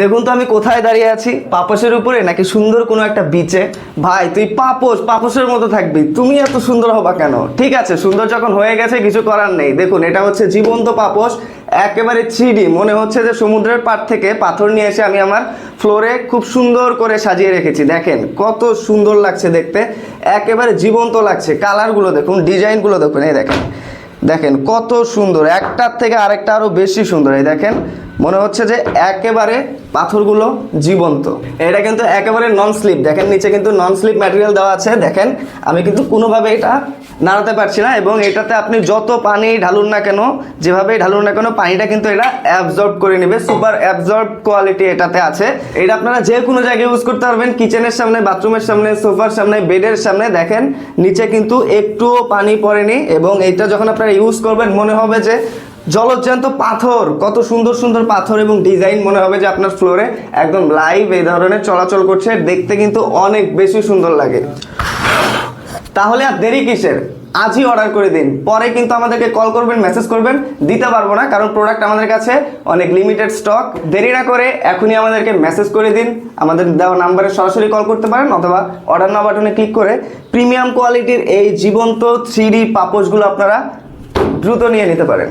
দেখুন তো আমি কোথায় দাঁড়িয়ে আছি পাপসের উপরে নাকি সুন্দর কোনো একটা বিচে ভাই, তুই পাপস পাপসের মতো থাকবি। তুমি এত সুন্দর হবা কেন? ঠিক আছে, সুন্দর যখন হয়ে গেছে, কিছু করার নেই। দেখুন, এটা হচ্ছে জীবন্ত পাপস একেবারে চিডি মনে হচ্ছে যে সমুদ্রের পাড় থেকে পাথর নিয়ে এসে আমি আমার ফ্লোরে খুব সুন্দর করে সাজিয়ে রেখেছি। দেখেন, কত সুন্দর লাগছে দেখতে। একেবারে জীবন্ত লাগছে। কালারগুলো দেখুন ডিজাইনগুলো দেখুন। এই দেখেন দেখেন, কত সুন্দর। একটার থেকে আরেকটা আরও বেশি সুন্দর। এই দেখেন মনে হচ্ছে যে একেবারে পাথরগুলো জীবন্ত। এটা কিন্তু একেবারে নন স্লিপ দেখেন, নিচে কিন্তু নন স্লিপ ম্যাটেরিয়াল দেওয়া আছে। দেখেন, আমি কিন্তু কোনোভাবে এটা নাড়াতে পারছি না এবং এটাতে আপনি যত পানি ঢালুন না কেন, যেভাবেই ঢালুন না কেন, পানিটা কিন্তু এটা অ্যাবজর্ব করে নেবে। সুপার অ্যাবজর্ব কোয়ালিটি এটাতে আছে। এটা আপনারা যে কোনো জায়গায় ইউজ করতে পারবেন। কিচেনের সামনে বাথরুমের সামনে সোফার সামনে বেডের সামনে। দেখেন, নিচে কিন্তু একটুও পানি পড়েনি এবং এটা যখন আপনারা ইউজ করবেন, মনে হবে যে জলজ্যান্ত পাথর, কত সুন্দর সুন্দর পাথর এবং ডিজাইন মনে হবে যে আপনার ফ্লোরে একদম লাইভ এই ধরনের চলাচল করছে, দেখতে কিন্তু অনেক বেশি সুন্দর লাগে। তাহলে আর দেরি কিসের? আজই অর্ডার করে দিন। পরে কিন্তু আমাদেরকে কল করবেন মেসেজ করবেন, দিতে পারব না, কারণ প্রোডাক্ট আমাদের কাছে অনেক লিমিটেড স্টক দেরি না করে এখনই আমাদেরকে মেসেজ করে দিন। আমাদের দেওয়া নাম্বারে সরাসরি কল করতে পারেন অথবা অর্ডার নাও বাটনে ক্লিক করে প্রিমিয়াম কোয়ালিটির এই জীবন্ত থ্রি পাপোশগুলো আপনারা দ্রুত নিয়ে নিতে পারেন।